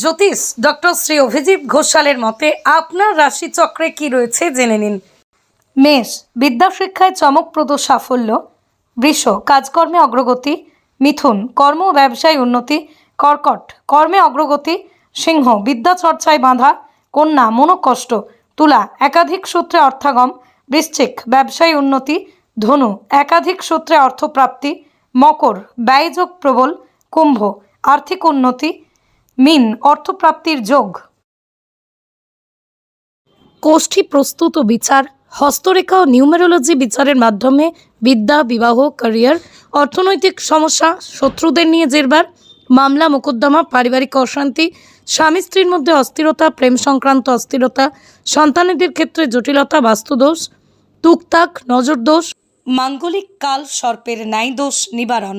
জ্যোতিষ doctor Shri Abhijit ঘোষালের মতে, আপনার রাশিচক্রে কি রয়েছে জেনে নিন। মেষ বিদ্যাশিক্ষায় চমকপ্রদ সাফল্য। বৃষ, কাজকর্মে অগ্রগতি। মিথুন, কর্ম ও ব্যবসায় উন্নতি। কর্কট, কর্মে অগ্রগতি। সিংহ, বিদ্যা চর্চায় বাঁধা। কন্যা, মনোকষ্ট। তুলা, একাধিক সূত্রে অর্থাগম। বৃশ্চিক, ব্যবসায় উন্নতি। ধনু, একাধিক সূত্রে অর্থপ্রাপ্তি। মকর, ব্যয়যোগ প্রবল। কুম্ভ, আর্থিক উন্নতি। মিন, অর্থপ্রাপ্তির যোগ। কোষ্ঠী প্রস্তুত বিচার, হস্তরেখা ও নিউমেরোলজি বিচারের মাধ্যমে বিদ্যা, বিবাহ, ক্যারিয়ার, অর্থনৈতিক সমস্যা, শত্রুদের নিয়ে জেরবার, মামলা, মোকদ্দমা, পারিবারিক অশান্তি, স্বামী স্ত্রীর মধ্যে অস্থিরতা, প্রেম সংক্রান্ত অস্থিরতা, সন্তানেদের ক্ষেত্রে জটিলতা, বাস্তুদোষ তুকতাক নজরদোষ, মাঙ্গলিক কাল, সর্পের ন্যায় দোষ নিবারণ।